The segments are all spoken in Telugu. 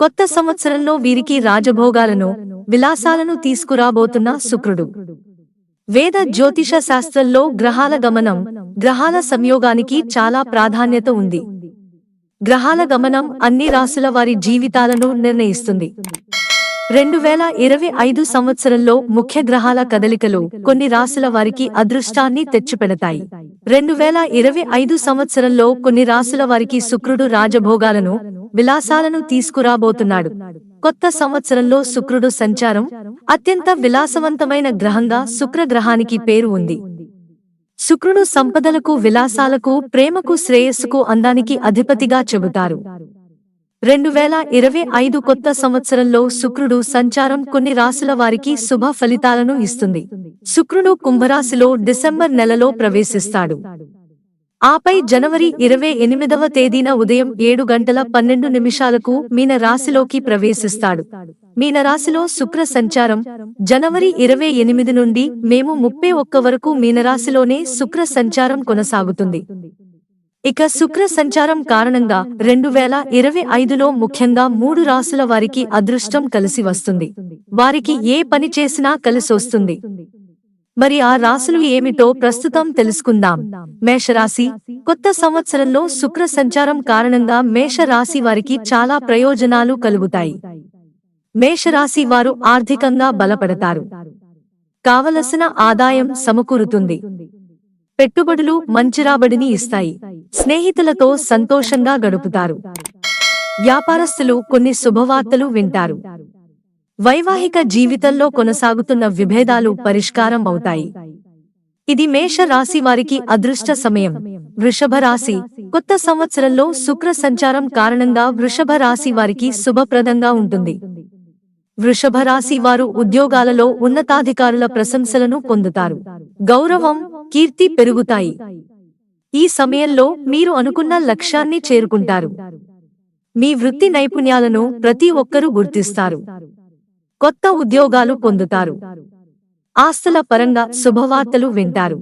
కొత్త సంవత్సరంలో వీరికి రాజభోగాలను విలాసాలను తీసుకురాబోతున్న శుక్రుడు. వేద జ్యోతిష శాస్త్రంలో గ్రహాల గమనం గ్రహాల సంయోగానికి చాలా ప్రాధాన్యత ఉంది. గ్రహాల గమనం అన్ని రాసుల వారి జీవితాలను నిర్ణయిస్తుంది. రెండు వేల ఇరవై ఐదు సంవత్సరంలో ముఖ్య గ్రహాల కదలికలు కొన్ని రాసుల వారికి అదృష్టాన్ని తెచ్చిపెడతాయి. రెండు వేల ఇరవై ఐదు సంవత్సరంలో కొన్ని రాసుల వారికి శుక్రుడు రాజభోగాలను విలాసాలను తీసుకురాబోతున్నాడు. కొత్త సంవత్సరంలో శుక్రుడు సంచారం అత్యంత విలాసవంతమైన గ్రహంగా శుక్ర గ్రహానికి పేరు ఉంది. శుక్రుడు సంపదలకు విలాసాలకు ప్రేమకు శ్రేయస్సుకు అందానికి అధిపతిగా చెబుతారు. రెండు వేల ఇరవై ఐదు కొత్త సంవత్సరంలో శుక్రుడు సంచారం కొన్ని రాసుల వారికి శుభ ఫలితాలను ఇస్తుంది. శుక్రుడు కుంభరాశిలో డిసెంబర్ నెలలో ప్రవేశిస్తాడు. ఆపై జనవరి ఇరవై ఎనిమిదవ తేదీన ఉదయం ఏడు గంటల పన్నెండు నిమిషాలకు మీన రాశిలోకి ప్రవేశిస్తాడు. మీన రాశిలో శుక్ర సంచారం. జనవరి ఇరవై ఎనిమిది నుండి మేము ముప్పై ఒక్క వరకు మీనరాశిలోనే శుక్ర సంచారం కొనసాగుతుంది. ఇక శుక్ర సంచారం కారణంగా రెండు వేల ఇరవై ఐదులో ముఖ్యంగా మూడు రాసుల వారికి అదృష్టం కలిసి వస్తుంది. వారికి ఏ పని చేసినా కలిసొస్తుంది. మరి ఆ రాశులు ఏమిటో ప్రస్తుతం తెలుసుకుందాం. మేషరాశి కొత్త సంవత్సరంలో శుక్ర సంచారం కారణంగా మేషరాశి వారికి చాలా ప్రయోజనాలు కలుగుతాయి. మేషరాశి వారు ఆర్థికంగా బలపడతారు. కావలసిన ఆదాయం సమకూరుతుంది. పెట్టుబడులు మంచి రాబడిని ఇస్తాయి. స్నేహితులతో సంతోషంగా గడుపుతారు. వ్యాపారస్తులు కొన్ని శుభవార్తలు వింటారు. వైవాహిక జీవితంలో కొనసాగుతున్న విభేదాలు పరిష్కారం అవుతాయి. ఇది మేష రాశి వారికి అదృష్ట సమయం. వృషభ రాశి కొత్త సంవత్సరంలో శుక్ర సంచారం కారణంగా వృషభ రాశి వారికి శుభప్రదంగా ఉంటుంది. వృషభ రాశి వారు ఉద్యోగాలలో ఉన్నతాధికారుల ప్రశంసలను పొందుతారు. గౌరవం కీర్తి పెరుగుతాయి. ఈ సమయంలో మీరు అనుకున్న లక్ష్యాన్ని చేరుకుంటారు. మీ వృత్తి నైపుణ్యాలను ప్రతి ఒక్కరూ గుర్తిస్తారు. కొత్త ఉద్యోగాలు పొందుతారు. ఆస్తుల పరంగా శుభవార్తలు వింటారు.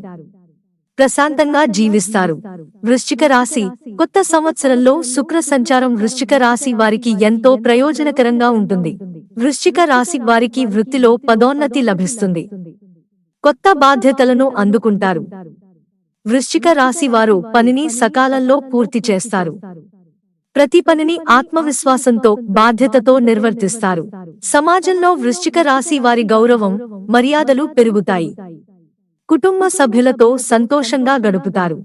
ప్రశాంతంగా జీవిస్తారు. వృశ్చిక రాశి కొత్త సంవత్సరంలో శుక్ర సంచారం వృశ్చిక రాశి వారికి ఎంతో ప్రయోజనకరంగా ఉంటుంది. వృశ్చిక రాశి వారికి వృత్తిలో పదోన్నతి లభిస్తుంది. కొత్త బాధ్యతలను అందుకుంటారు. వృశ్చిక రాశి వారు పనిని సకాలంలో పూర్తి చేస్తారు. ప్రతి పనిని ఆత్మవిశ్వాసంతో బాధ్యతతో నిర్వర్తిస్తారు. సమాజంలో వృశ్చిక రాశి వారి గౌరవం మర్యాదలు పెరుగుతాయి. కుటుంబ సభ్యులతో సంతోషంగా గడుపుతారు.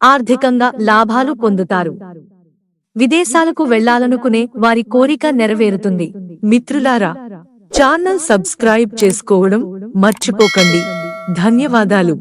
ఆర్థికంగా లాభాలు పొందుతారు. విదేశాలకు వెళ్ళాలనుకునే వారి కోరిక నెరవేరుతుంది. మిత్రులారా ఛానల్ సబ్స్క్రైబ్ చేసుకోవడం మర్చిపోకండి. ధన్యవాదాలు.